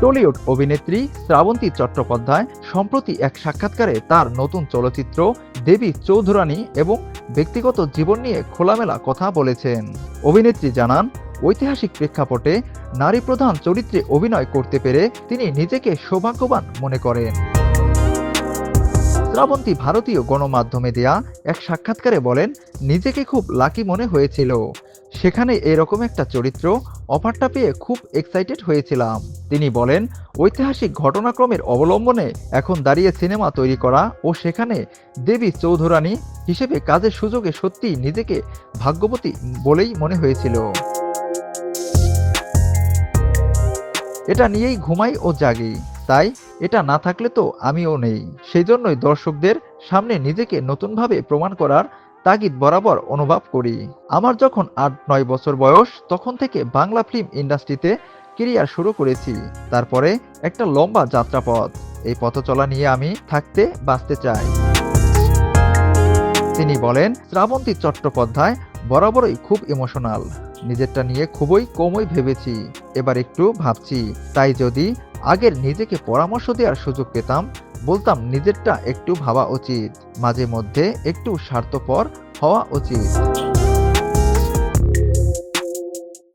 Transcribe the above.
Tollywood অভিনেত্রী শ্রাবন্তী চট্টোপাধ্যায় সম্প্রতি এক সাক্ষাৎকারে তার নতুন চলচ্চিত্র দেবী চৌধুরানী এবং ব্যক্তিগত জীবন নিয়ে খোলামেলা কথা বলেছেন। অভিনেত্রী জানান, ঐতিহাসিক প্রেক্ষাপটে নারী প্রধান চরিত্রে অভিনয় করতে পেরে তিনি নিজেকে সৌভাগ্যবান মনে করেন। শ্রাবন্তী ভারতীয় গণমাধ্যমে দেয়া এক সাক্ষাৎকারে বলেন, নিজেকে খুব লাকি মনে হয়েছিল। সেখানে এরকম একটা চরিত্র অফারটা পেয়ে খুব এক্সাইটেড হয়েছিলাম। তিনি বলেন, ঐতিহাসিক ঘটনাক্রমের অবলম্বনে এখন দাঁড়িয়ে সিনেমা তৈরি করা ও সেখানে দেবী চৌধুরানী হিসেবে কাজের সুযোগে সত্যি নিজেকে ভাগ্যবতী বলেই মনে হয়েছিল। এটা নিয়েই ঘুমাই ও জাগি। তাই এটা না থাকলে তো আমিও নেই। সেই জন্যই দর্শকদের সামনে নিজেকে নতুনভাবে প্রমাণ করার তাগিদ বরাবর অনুভব করি। আমার যখন আট, নয় বছর বয়স, তখন থেকে বাংলা ফিল্ম ইন্ডাস্ট্রিতে কেরিয়ার শুরু করেছি। তারপরে একটা লম্বা যাত্রাপথ। এই পথ চলা নিয়ে আমি থাকতে বাঁচতে চাই। তিনি বলেন, শ্রাবন্তী চট্টোপাধ্যায় বরাবরই খুব ইমোশনাল। নিজেরটা নিয়ে খুবই কমই ভেবেছি। এবার একটু ভাবছি। তাই যদি আগের নিজেকে পরামর্শ দেওয়ার সুযোগ পেতাম বলতাম নিজেরটা একটু ভাবা উচিত মাঝে মধ্যে একটু স্বার্থপর হওয়া উচিত।